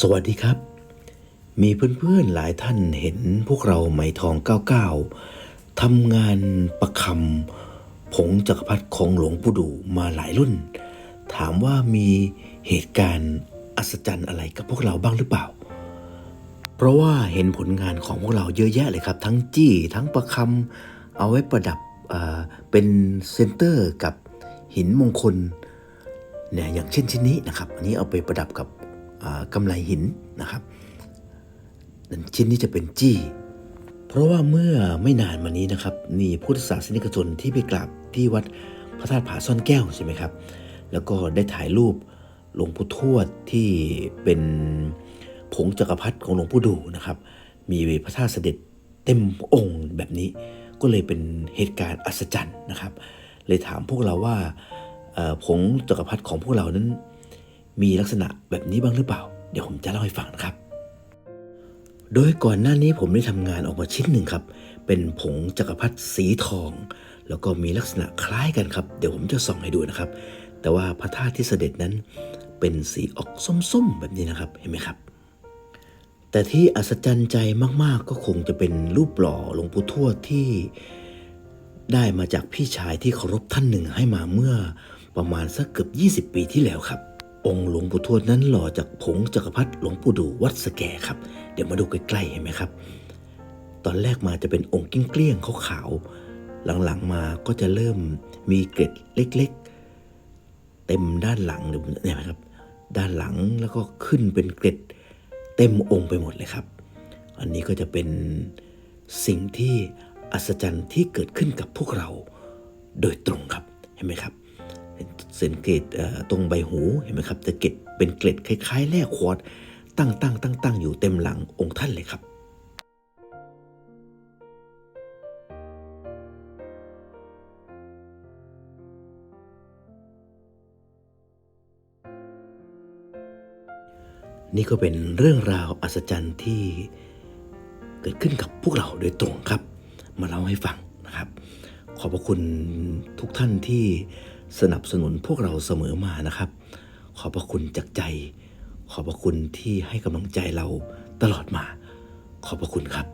สวัสดีครับ มีเพื่อนๆหลายท่านเห็นพวกเราไหมทอง 99 ทำงานประคำผงจักรพรรดิของหลวงปู่ดูมาหลายรุ่น ถามว่ามีเหตุการณ์อัศจรรย์อะไรกับพวกเราบ้างหรือเปล่า เพราะว่าเห็นผลงานของพวกเราเยอะแยะเลยครับ ทั้งจี้ทั้งประคำเอาไว้ประดับเป็นเซนเตอร์กับหินมงคล นี่ยอย่างเช่นชิ้นนี้นะครับ อันนี้เอาไปประดับกับอ่าไลหินนะครับอันชิ้นนี้จะเป็นจี้ เพราะว่าเมื่อไม่นานมานี้นะครับมีพุทธศาสนิกชนที่ไปกราบที่วัดพระธาตุผาซ่อนแก้วใช่ไหมครับ แล้วก็ได้ถ่ายรูปหลวงปู่ทวดที่เป็นผงจักรพรรดิของหลวงปู่ดูนะครับ มีพระธาตุเสด็จเต็มองค์แบบนี้ ก็เลยเป็นเหตุการณ์อัศจรรย์นะครับ เลยถามพวกเราว่า ผงจักรพรรดิของพวกเรานั้น มีลักษณะแบบนี้บ้างหรือเปล่า เดี๋ยวผมจะเล่าให้ฟังนะครับ โดยก่อนหน้านี้ผมได้ทำงานออกมาชิ้นหนึ่งครับ เป็นผงจักรพรรดิสีทอง แล้วก็มีลักษณะคล้ายกันครับ เดี๋ยวผมจะส่องให้ดูนะครับ แต่ว่าพระธาตุที่เสด็จนั้นเป็นสีออกส้มๆแบบนี้นะครับ เห็นไหมครับ แต่ที่อัศจรรย์ใจมากๆ ก็คงจะเป็นรูปหล่อหลวงปู่ทวดที่ได้มาจากพี่ชายที่เคารพท่านหนึ่งให้มาเมื่อ ประมาณสักเกือบ 20 ปีที่แล้วครับ องค์หลวงปู่ทวดนั้นหล่อจากผงจักรพรรดิหลวงปู่ดูวัดสแกครับ เดี๋ยวมาดูใกล้ๆเห็นไหมครับ ตอนแรกมาจะเป็นองค์กิ้งเกลี้ยงขาวๆหลังๆมาก็จะเริ่มมีเกล็ดเล็กๆ เต็มด้านหลังเนี่ยครับ ด้านหลังแล้วก็ขึ้นเป็นเกล็ดเต็มองค์ไปหมดเลยครับ อันนี้ก็จะเป็นสิ่งที่อัศจรรย์ที่เกิดขึ้นกับพวกเราโดยตรงครับ เห็นไหมครับ สังเกตตรงใบหูเห็นไหมครับจะเกล็ดเป็นเกล็ดคล้ายๆแร่ควอตตั้งตั้งตั้งตั้งอยู่เต็มหลังองค์ท่านเลยครับ นี่ก็เป็นเรื่องราวอัศจรรย์ที่เกิดขึ้นกับพวกเราโดยตรงครับ มาเล่าให้ฟังนะครับ ขอบพระคุณทุกท่านที่ สนับสนุนพวกเราเสมอมานะครับ ขอบพระคุณจากใจ ขอบพระคุณที่ให้กำลังใจเราตลอดมา ขอบพระคุณครับ